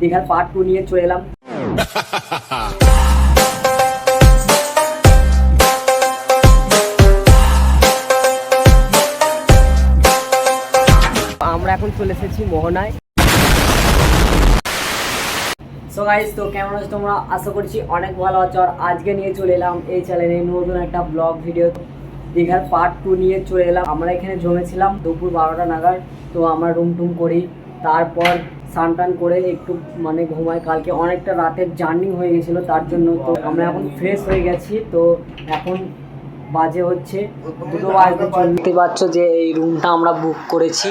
দীঘার part two নিয়ে চলে এলাম। আমরা এখন চলে এসেছি মোহনায়। সো গাইস তো কেমন আছো তোমরা? আশা করছি অনেক ভালো আছো। আর আজকে নিয়ে চলে এলাম এই চ্যানেলে নতুন একটা ব্লগ ভিডিও দীঘার পার্ট টু নিয়ে চলে এলাম। আমরা এখানে জমেছিলাম দুপুর বারোটা নাগাদ। তো আমরা রুম টুম করি। তারপর স্নান টান করে একটু মানে ঘুমাই। কালকে অনেকটা রাতের জার্নি হয়ে গেছিল, তার জন্য তো আমরা এখন ফ্রেশ হয়ে গেছি। তো এখন বাজে হচ্ছে দুটো বাজতে চলতে পারছ যে এই রুমটা আমরা বুক করেছি।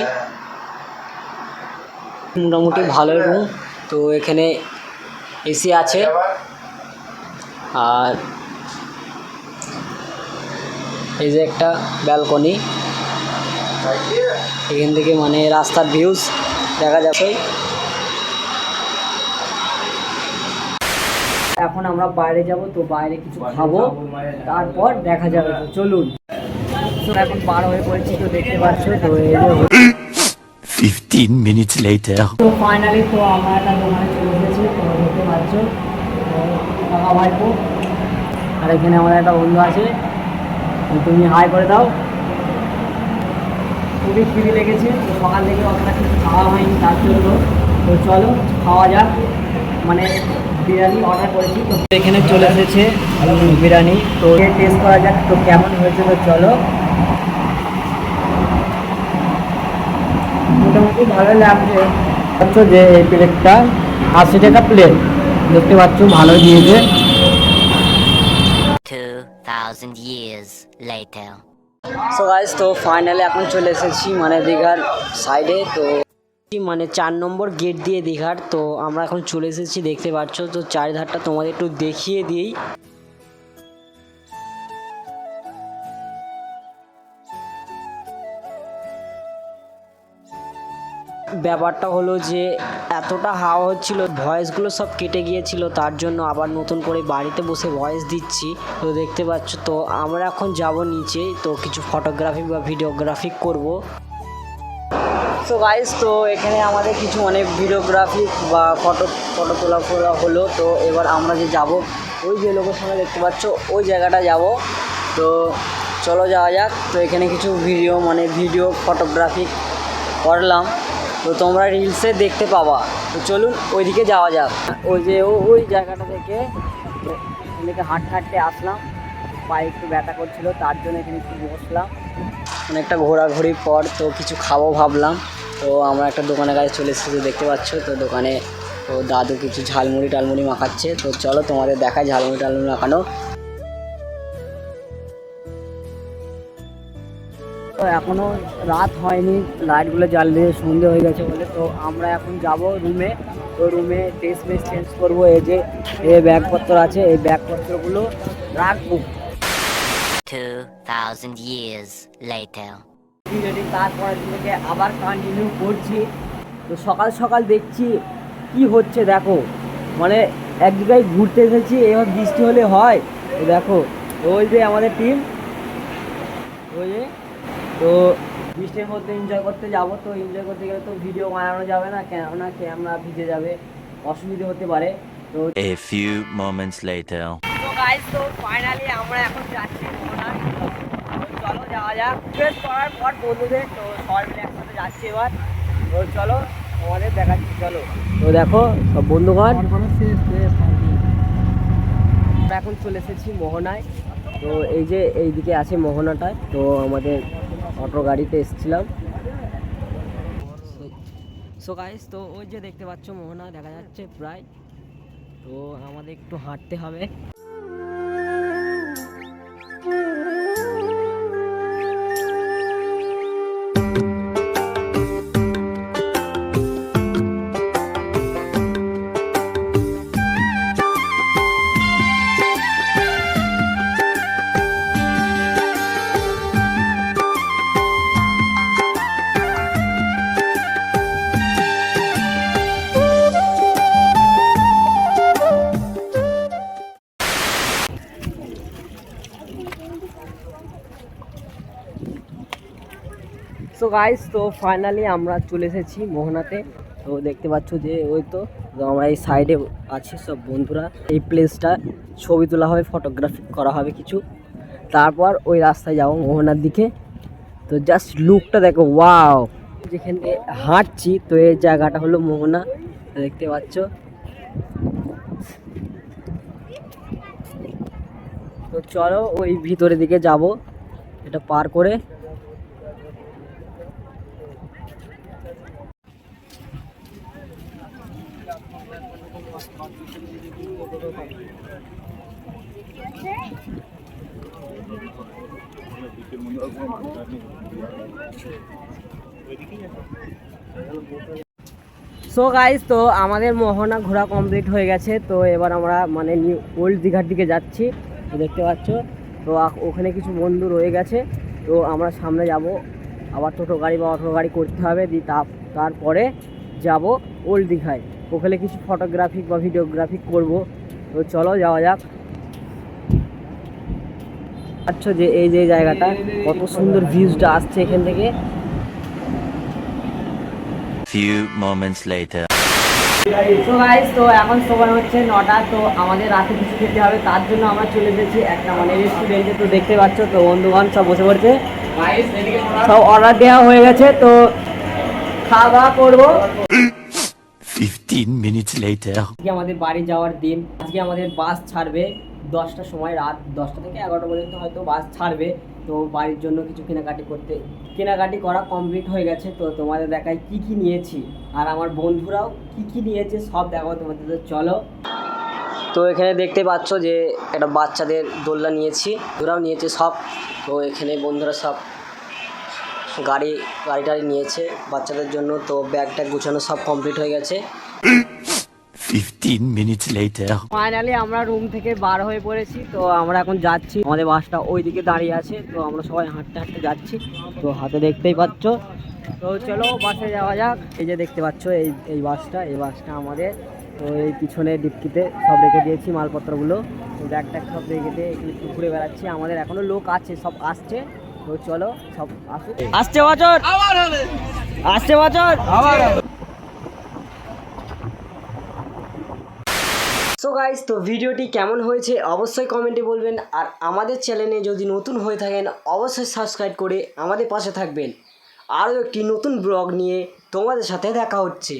মোটামুটি ভালো রুম তো এখানে এসি আছে। আর এই যে একটা ব্যালকনি এখান থেকে মানে রাস্তার ভিউজ দেখা যাচ্ছে এখন আমরা বাইরে যাব তো বাইরে কিছু খাব। তারপর দেখা যাবে চলুন। তো এখন বার হয়ে পড়েছি তো দেখতে পাচ্ছ তো এই যে 15 তো ফাইনালি তো আমরা একটা দোকানে চলে এসেছি তো দেখতে পাচ্ছ তো কাকা ভাইপো আর এখানে আমার একটা বন্ধু আছে তো তুমি হাই করে দাও। খুবই খিদি লেগেছে সকাল থেকে অতটা কিছু খাওয়া হয়নি তার জন্য। তো চলো খাওয়া যাক। মানে বিরিয়ানি অর্ডার করেছি তো এখানে চলে এসেছে বিরিয়ানি। তো টেস্ট করা যাক তো কেমন হয়েছে তো চলো। মোটামুটি ভালো লাগছে। পাচ্ছ যে এই প্লেটটা আশি টাকা প্লেট দেখতে পাচ্ছ ভালো দিয়েছে। 2,000 years later. সো গাইজ তো ফাইনালি এখন চলে এসেছি মানে দীঘার সাইডে তো মানে চার নম্বর গেট দিয়ে দীঘার, তো আমরা এখন চলে এসেছি, দেখতে পাচ্ছ, তো চারিধারটা তোমাদের একটু দেখিয়ে দিই ব্যাপারটা হলো যে এতটা হাওয়া হচ্ছিল, ভয়েসগুলো সব কেটে গিয়েছিল, তার জন্য আবার নতুন করে বাড়িতে বসে ভয়েস দিচ্ছি। তো দেখতে পাচ্ছ, তো আমরা এখন যাব নিচে, তো কিছু ফটোগ্রাফি বা ভিডিওগ্রাফি করব। তো গাইস তো এখানে আমাদের কিছু মানে ভিডিওগ্রাফি বা ফটো ফটো তোলা ফোলা হলো, তো এবার আমরা যে যাব, ওই যে লোকের লোকেশনে দেখতে পাচ্ছ, ওই জায়গাটা যাব। তো চলো যাওয়া যাক, তো এখানে কিছু ভিডিও মানে ভিডিও ফটোগ্রাফি করলাম। তো তোমরা রিলসে দেখতে পাবা। তো চলুন ওইদিকে যাওয়া যাক। ওই যে ওই জায়গাটা থেকে থেকে হাঁটতে হাঁটতে আসলাম। পায়ে একটু ব্যথা করছিল, তার জন্য এখানে একটু বসলাম। অনেকটা ঘোরাঘুরির পর তো কিছু খাব ভাবলাম। তো আমরা একটা দোকানের কাছে চলে এসেছি, দেখতে পাচ্ছ? তো দোকানে তো দাদু কিছু ঝালমুড়ি টালমুড়ি মাখাচ্ছে। তো চলো তোমাদের দেখায় ঝালমুড়ি টালমুড়ি মাখানো। তো এখনও রাত হয়নি লাইটগুলো জ্বালিয়ে সন্ধে হয়ে গেছে বলে। তো আমরা এখন যাব রুমে তো রুমে ড্রেস মেস চেঞ্জ করব। এই যে এই ব্যাগপত্র আছে এই ব্যাগপত্রগুলো রাখব। 2,000 years later. ভিডিওটি তারপরের দিন থেকে আবার কন্টিনিউ করছি। তো সকাল সকাল দেখছি কি হচ্ছে দেখো। মানে এক জায়গায় ঘুরতে এসেছি এবার বৃষ্টি হলে হয়। তো দেখো ওই যে আমাদের টিম যে তো বৃষ্টির মধ্যে এনজয় করতে যাব তো এনজয় করতে গেলে তো ভিডিও বানানো যাবে না কেননা ক্যামেরা ভিজে যাবে অসুবিধা হতে পারে তো A few moments later. তো গাইস তো ফাইনালি আমরা এখন যাচ্ছি চলো যাওয়া যাক। রিকোয়েস্ট করার পর বন্ধুদের তো সবাই মিলে একসাথে যাচ্ছি এবার। তো চলো তোমাদের দেখাচ্ছি চলো। তো দেখো সব বন্ধুগণ। এখন চলে এসেছি মোহনায়। তো এই যে এইদিকে আছে মোহনাটায়, তো আমাদের অটো গাড়িতে এসেছিলাম। সো গাইস তো ওই যে দেখতে পাচ্ছ মোহনা, দেখা যাচ্ছে প্রায়। তো আমাদের একটু হাঁটতে হবে। সো গাইস তো ফাইনালি আমরা চলে এসেছি মোহনাতে। তো দেখতে পাচ্ছ যে ওই তো আমরা এই সাইডে আছি সব বন্ধুরা। এই প্লেসটা ছবি তোলা হবে ফটোগ্রাফি করা হবে কিছু। তারপর ওই রাস্তায় যাব মোহনার দিকে। তো জাস্ট লুকটা দেখো ওয়াও যেখান হাঁটছি, তো এই জায়গাটা হলো মোহনা। দেখতে পাচ্ছ। তো চলো ওই ভিতরের দিকে যাব, এটা পার করে। সো গাইস তো আমাদের মোহনা ঘোরা কমপ্লিট হয়ে গেছে। তো এবার আমরা মানে নিউ ওল্ড দীঘার দিকে যাচ্ছি। তো দেখতে পাচ্ছ, তো ওখানে কিছু বন্ধু রয়ে গেছে। তো আমরা সামনে যাব। আবার টোটো গাড়ি বা অটো গাড়ি করতে হবে। দি তারপরে যাব ওল্ড দীঘায়। ওখানে কিছু ফটোগ্রাফিক বা ভিডিওগ্রাফিক করব। তো চলো যাওয়া যাক। আচ্ছা যে এই যে জায়গাটা কত সুন্দর ভিউজটা আসছে এখান থেকে। Few moments later. তো গাইস তো এখন সময় হচ্ছে নটা তো আমাদের রাতে কিছু খেতে হবে তার জন্য আমরা চলে এসেছি একটা মানে রেস্টুরেন্টে তো দেখতে পাচ্ছ তো বন্ধুগণ সব বসে পড়ছে। সব অর্ডার দেওয়া হয়ে গেছে তো খাওয়া করব। 15 minutes later. আজকে আমাদের বাড়ি যাওয়ার দিন আজকে আমাদের বাস ছাড়বে। দশটার সময়, রাত দশটা থেকে এগারোটা পর্যন্ত হয়তো বাস ছাড়বে। তো বাড়ির জন্য কিছু কেনাকাটি করতে, কেনাকাটি করা কমপ্লিট হয়ে গেছে। তো তোমাদের দেখায় কি কি নিয়েছি। আর আমার বন্ধুরাও কি কি নিয়েছে সব দেখাবো তোমাদের। তো চলো। তো এখানে দেখতে পাচ্ছ যে একটা বাচ্চাদের দোলনা নিয়েছি। ওরাও নিয়েছে সব। তো এখানে বন্ধুরা সব গাড়ি গাড়ি টাড়ি নিয়েছে বাচ্চাদের জন্য। তো ব্যাগ ট্যাগ গুছানো সব কমপ্লিট হয়ে গেছে। 15 minutes later. ফাইনালি আমরা রুম থেকে বার হয়ে পড়েছি তো আমরা এখন যাচ্ছি। আমাদের বাসটা ওইদিকে দাঁড়িয়ে আছে তো আমরা সবাই হাঁটতে হাঁটতে যাচ্ছি। তো হাতে দেখতেই পাচ্ছ। তো চলো বাসে যাওয়া যাক। এই যে দেখতে পাচ্ছ এই এই বাসটা এই বাসটা আমাদের। তো এই পিছনে ডিপকিতে সব রেখে দিয়েছি মালপত্রগুলো। তো ব্যাগ ট্যাগ সব রেখে দিয়ে এখানে ঘুরে বেড়াচ্ছি। আমাদের এখনও লোক আছে সব আসছে। তো চলো সব আসুক। আসছে বছর! আসছে বছর! সো গাইস তো ভিডিওটি কেমন হয়েছে অবশ্যই কমেন্টে বলবেন। আর আমাদের চ্যানেলে যদি নতুন হয়ে থাকেন, অবশ্যই সাবস্ক্রাইব করে আমাদের পাশে থাকবেন। আরও একটি নতুন ব্লগ নিয়ে তোমাদের সাথে দেখা হচ্ছে।